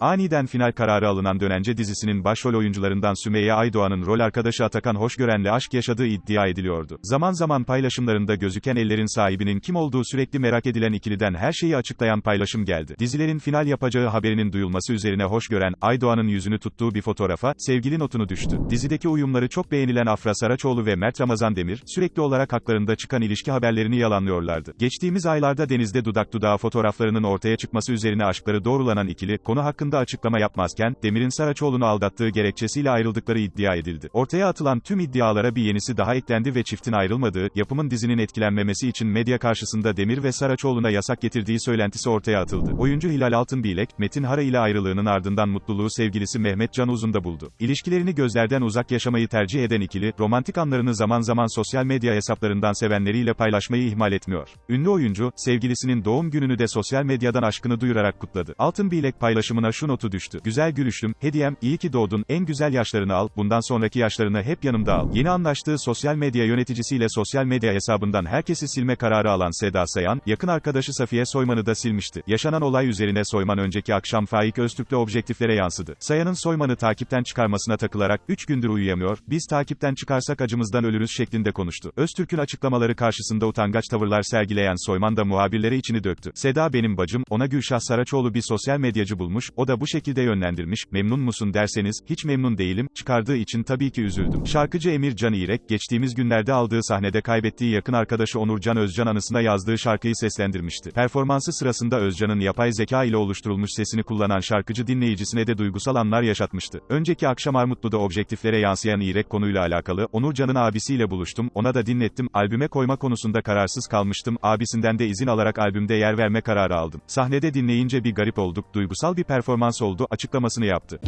Aniden final kararı alınan Dönence dizisinin başrol oyuncularından Sümeyye Aydoğan'ın rol arkadaşı Atakan Hoşgören'le aşk yaşadığı iddia ediliyordu. Zaman zaman paylaşımlarında gözüken ellerin sahibinin kim olduğu sürekli merak edilen ikiliden her şeyi açıklayan paylaşım geldi. Dizilerin final yapacağı haberinin duyulması üzerine Hoşgören, Aydoğan'ın yüzünü tuttuğu bir fotoğrafa, sevgili notunu düştü. Dizideki uyumları çok beğenilen Afra Saraçoğlu ve Mert Ramazan Demir, sürekli olarak haklarında çıkan ilişki haberlerini yalanlıyorlardı. Geçtiğimiz aylarda denizde dudak dudağa fotoğraflarının ortaya çıkması üzerine aşkları doğrulanan ikili, konu hakkında açıklama yapmazken, Demir'in Saraçoğlu'nu aldattığı gerekçesiyle ayrıldıkları iddia edildi. Ortaya atılan tüm iddialara bir yenisi daha eklendi ve çiftin ayrılmadığı, yapımın dizinin etkilenmemesi için medya karşısında Demir ve Saraçoğlu'na yasak getirdiği söylentisi ortaya atıldı. Oyuncu Hilal Altınbilek, Metin Hara ile ayrılığının ardından mutluluğu sevgilisi Mehmet Can Uzun'da buldu. İlişkilerini gözlerden uzak yaşamayı tercih eden ikili, romantik anlarını zaman zaman sosyal medya hesaplarından sevenleriyle paylaşmayı ihmal etmiyor. Ünlü oyuncu, sevgilisinin doğum gününü de sosyal medyadan aşkını duyurarak kutladı. Altınbilek paylaşımına şu notu düştü. Güzel gülüşlüm, hediyem, iyi ki doğdun, en güzel yaşlarını al, bundan sonraki yaşlarını hep yanımda al. Yeni anlaştığı sosyal medya yöneticisiyle sosyal medya hesabından herkesi silme kararı alan Seda Sayan, yakın arkadaşı Safiye Soyman'ı da silmişti. Yaşanan olay üzerine Soyman önceki akşam Faik Öztürk'le objektiflere yansıdı. Sayan'ın Soyman'ı takipten çıkarmasına takılarak, 3 gündür uyuyamıyor, biz takipten çıkarsak acımızdan ölürüz şeklinde konuştu. Öztürk'ün açıklamaları karşısında utangaç tavırlar sergileyen Soyman da muhabirlere içini döktü. Seda benim bacım, ona Gülşah Saraçoğlu bir sosyal medyacı bulmuş, o da bu şekilde yönlendirmiş, memnun musun derseniz, hiç memnun değilim, çıkardığı için tabii ki üzüldüm. Şarkıcı Emir Can İrek, geçtiğimiz günlerde aldığı sahnede kaybettiği yakın arkadaşı Onurcan Özcan anısına yazdığı şarkıyı seslendirmişti. Performansı sırasında Özcan'ın yapay zeka ile oluşturulmuş sesini kullanan şarkıcı dinleyicisine de duygusal anlar yaşatmıştı. Önceki akşam Armutlu'da objektiflere yansıyan İrek konuyla alakalı, Onurcan'ın abisiyle buluştum, ona da dinlettim, albüme koyma konusunda kararsız kalmıştım, abisinden de izin alarak albümde yer verme kararı aldım. Sahnede dinleyince bir garip olduk, duygusal bir performans oldu, açıklamasını yaptı.